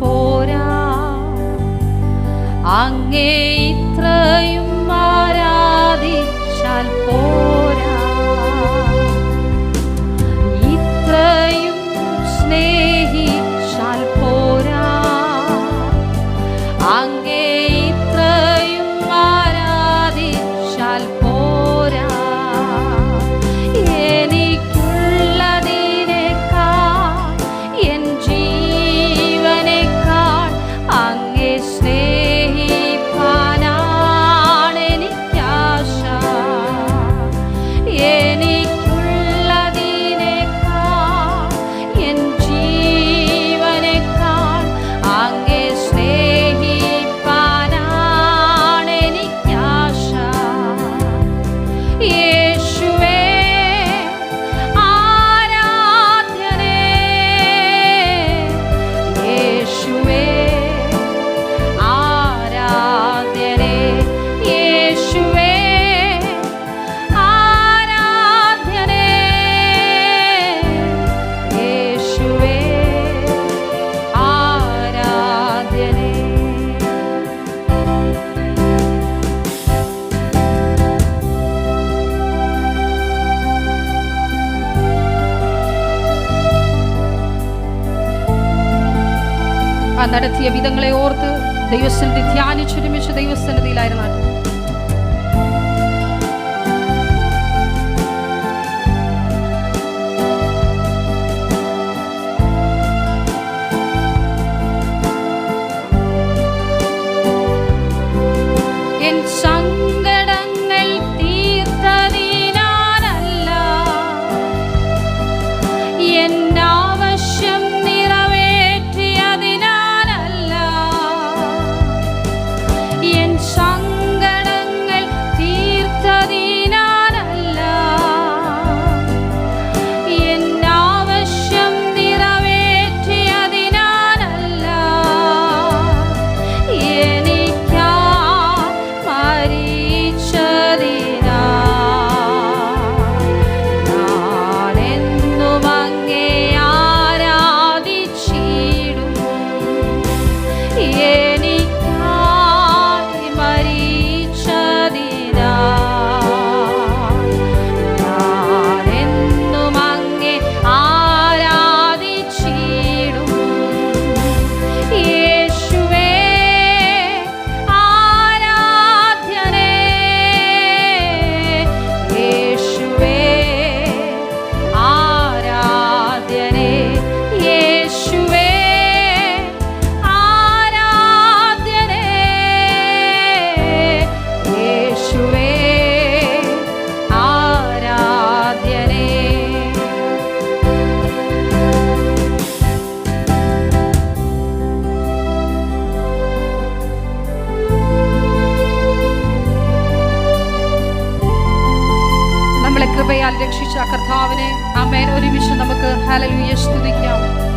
പോരാ. അങ്ങേ ഇത്രയും ആരാധിച്ചാൽ പോരാ നടത്തിയ വിധങ്ങളെ ഓർത്ത് ദൈവസന്നിധി ധ്യാനിച്ചൊരുമിച്ച് ദൈവസന്നിധിയിലായിരുന്നു രക്ഷിച്ച കർത്താവിനെ. അമേൻ ഒരു നിമിഷം നമുക്ക് ഹലലുയെ സ്തുതിക്കാം.